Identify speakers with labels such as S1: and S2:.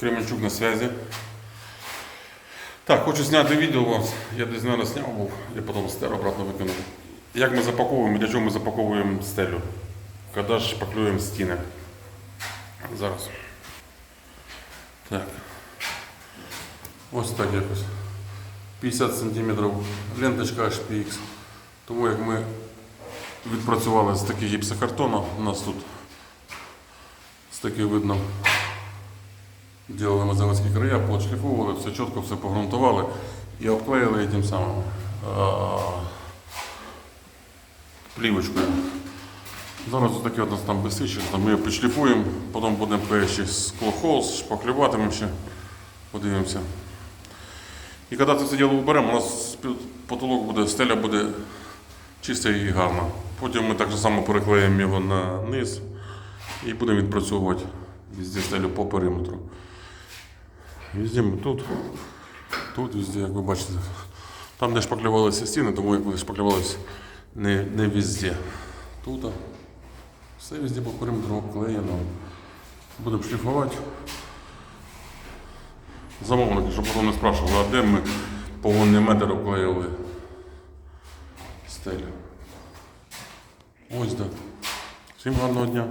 S1: Кременчук на связи. Так, хочу зняти відео у вас. Я десь, наверное, зняв був, я потім стер обратно викинув. Як ми запаковуємо, для чого ми запаковуємо стелю? Коли ж шпаклюємо стіни. Зараз. Так. Ось так якось. 50 см ленточка HPX. Тому як ми відпрацювали з таких гіпсокартону, у нас тут з таких видно Делали ми заводські края, поотшліфовували, все чітко, все погрунтували і обклеїли тим самим плівочкою. Зараз таке у нас там ми його підшліфуємо, потім будемо ще склохолз, шпаклюватимемо ще, подивимося. І коли це все діло уберемо, у нас потолок буде, стеля буде чиста і гарна. Потім ми так само переклеїмо його на низ і будемо відпрацьовувати везде стелю по периметру. Везде ми тут, тут, везде, як ви бачите. Там, де шпаклювалися стіни, тому як вони шпаклювалися не, не везде. Тут. Все везде по периметру обклеєно. Будемо шліфувати. Замовники, щоб потім не спрашували, а де ми повний метр обклеїли стелю. Ось так. Всім гарного дня.